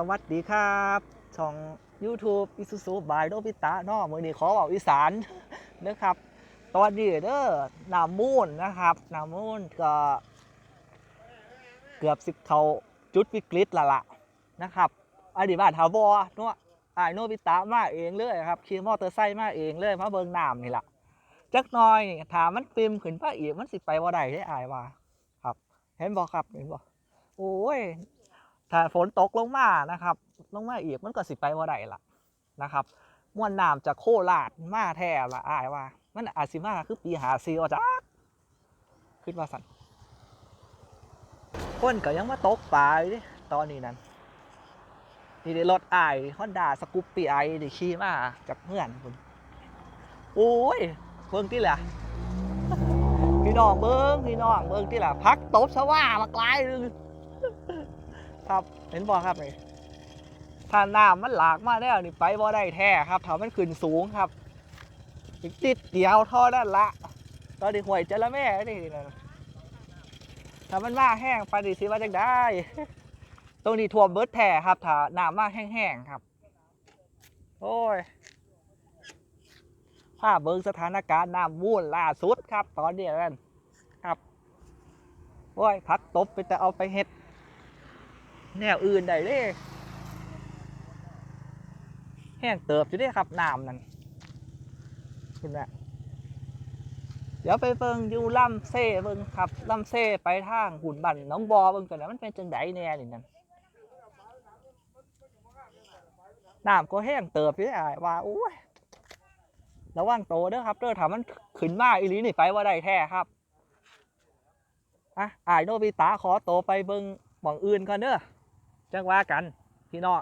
สวัสดีครับช่อง YouTube อิสุสุบายโนบิตะนอมือนี้ขอบอกอีสานนะครับ ตอนนี้เด้อนามูนนะครับนามูนก็ เกือบสิบเขาจุดวิกฤตและละนะครับอดีตบ้านทาวบอเนาะอายโนบิตะมาเองเลยครับขี่มอเตอร์ไซค์มาเองเลยมาเบิงน้ำนี่แหละจักน้อยถามมันปิมขึ้นพระเอกมันสิไปว่าใดได้อายว่า ครับ เห็นบอครับเห็นบอกโอ้ย ถ้าฝนตกลงมานะครับ ลงมาอีกมันก็สิไปว่าใดล่ะนะครับมวลน้ำจากโคราชมาแท้ละอายว่า มันอาจสิมาคือปีหาซีว่าจ้าคิดว่าสั่นคนก็ยังมาตกปลายดิตอนนี้นั้นนี่ได้รถอายฮอนด้าสกูปปี้ไอได้ขี่มาจากเพื่อนคุณโอ้ยเบิ่งที่แหละพี่น้องเบิ้งพี่น้องเบิ้งที่แหละพักตบสว่ามาไกลาย ครับเห็นบ่ครับนี่ถ้าน้ำมันหลากมาแล้วนี่ไปบ่ได้แท้ครับถ้ามันขึ้นสูงครับอีกติดเดียวท่านั้นละ ตอนนี้ห่วยเจระแม่นี่นะถ้ามันมาแห้งไปดิสิว่าจังได้ ตรงนี้ท่วมเบิดแท้ครับถ้าน้ำมาแห้งๆครับ โอ้ยภาพเบิ่งสถานการณ์น้ำมูลล่าสุดครับ ตอนนี้นั่นครับโอ้ยพักตบไปแต่เอาไปเฮ็ด แนวอื่นได้เด้แห้งเติบอยู่ด้ครับน้ำนั่นคุณแม่เดี๋ยวไปเบิ่งอยู่ลำเซ่เบิ่งครับลำเซ่ไปทางหุ่นบันน้องบอเบิ่งกันนะมันเป็นจังไดแน่นี่นั่นน้ำก็แห้งเติบอยู่ได้อายว่าโอ้ยระวังโตเด้อครับเด้อถามมันขึ้นมาอีหลีนี่ไปว่าได้แท้ครับอะอายโนบิตะขอโตไปเบิ่งหม่องอื่นก่อนเด้อ จังว่ากันพี่น้อง